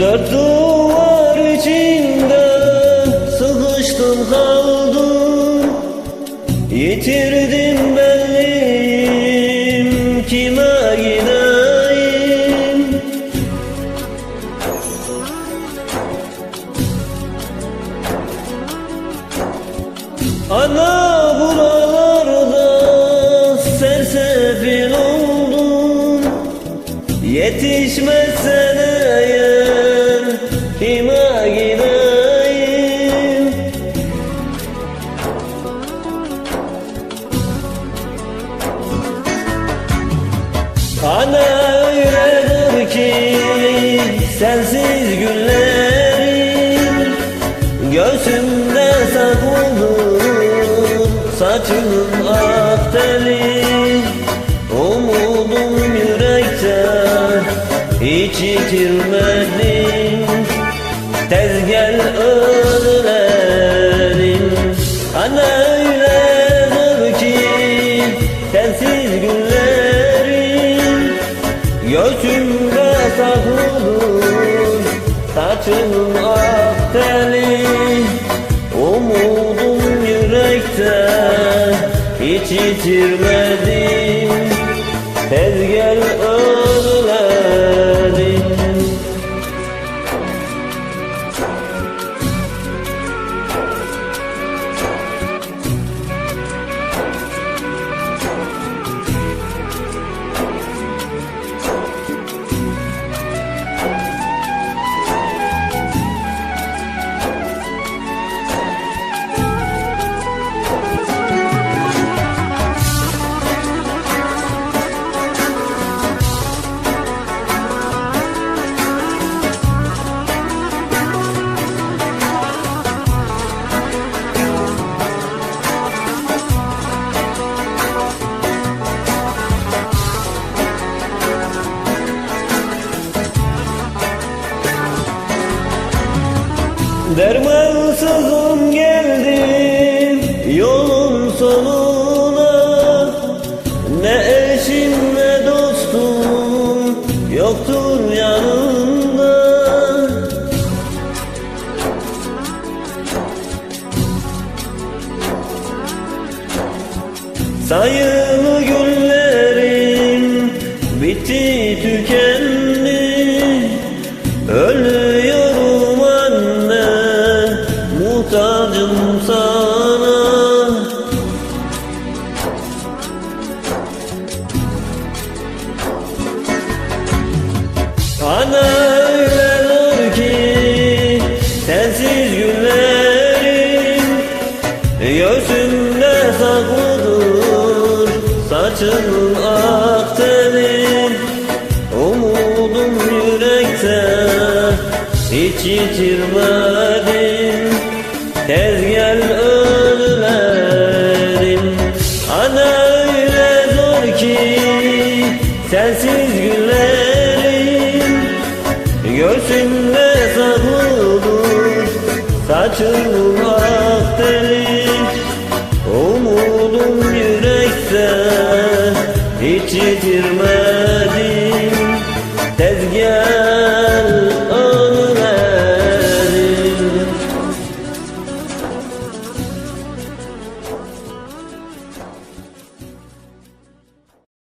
Dört duvar içinde sıkıştım kaldım. Yitirdim benliğim kime gideyim? Ana buralarda Ana öyledir ki sensiz günlerim Göğsümde saklıdır saçının ak teli. Umudum yürekte hiç yitirmedim Tez gel ölelim Ana saçının ak teli Umudum yürekte hiç yitirmedim. Tez gel Dermansızım geldim yolun sonuna. Ne eşim ne dostum yoktur yanımda Sayılı günlerim bitti tükendi hiç yitirmedim Tez gel ölelim Ana öyle zor ki sensiz günlerim Göğsümde saklıdır saçının ak teli Umudum yürekte hiç gel